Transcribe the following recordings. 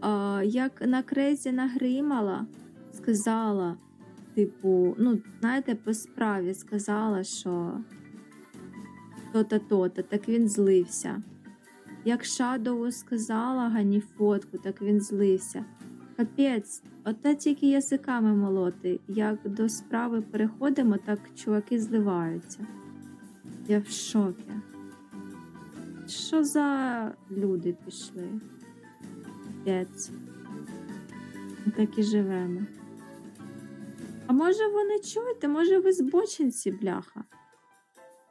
а, як на крезі нагримала, сказала, типу, ну, знаєте, по справі сказала, що то-то, то-то, так він злився. Як Шадоу сказала Гані фотку, так він злився. Капець, оте тільки язиками молоти. Як до справи переходимо, так чуваки зливаються. Я в шокі. Що за люди пішли? Капець. Так і живемо. А може вони чуєте? Може ви збочинці, бляха?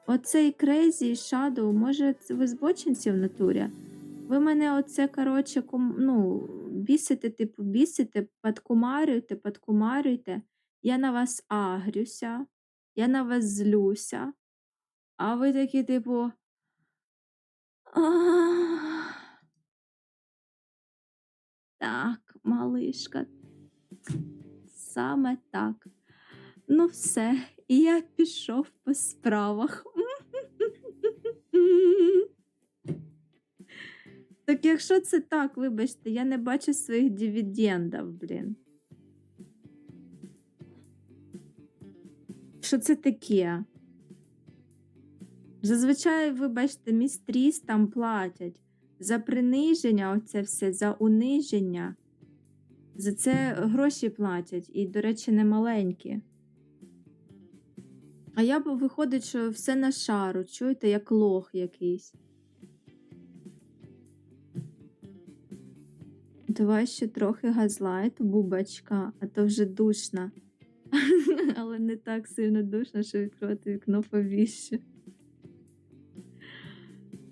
Оцей Крейзі і Шадоу, може, ви збочинці в натурі? Ви мене оце, коротше, кум, ну, бісите, типу, бісите, подкумарюєте, подкумарюєте. Я на вас агрюся, я на вас злюся, а ви такі, типу. «Ах, Так, малишка. Саме так. Ну, все, я пішов по справах. Так якщо це так, вибачте, я не бачу своїх дивідендів, блін. Що це таке? Зазвичай, вибачте, містріс там платять за приниження, оце все, за униження. За це гроші платять, і, до речі, не маленькі. А я б виходить, що все на шару, чуєте, як лох якийсь. Давай ще трохи газлайт, бубочка, а то вже душно. Але не так сильно душно, що відкривати вікно повіще.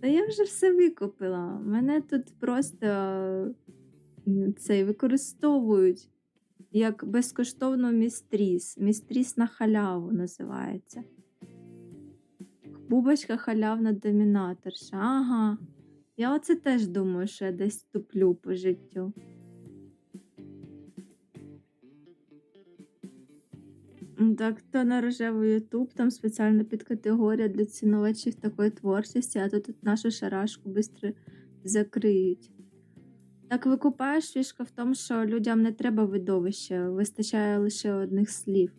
Та я вже все викупила. Мене тут просто цей використовують як безкоштовно містріс. Містріс на халяву називається. Бубочка халявна домінаторша. Ага. Я оце теж думаю, що я десь туплю по життю. Так, то на рожевий Ютуб, там спеціальна підкатегорія для цінувачів такої творчості, а тут нашу шарашку швидко закриють. Так викупаєш фішка в тому, що людям не треба видовище, вистачає лише одних слів.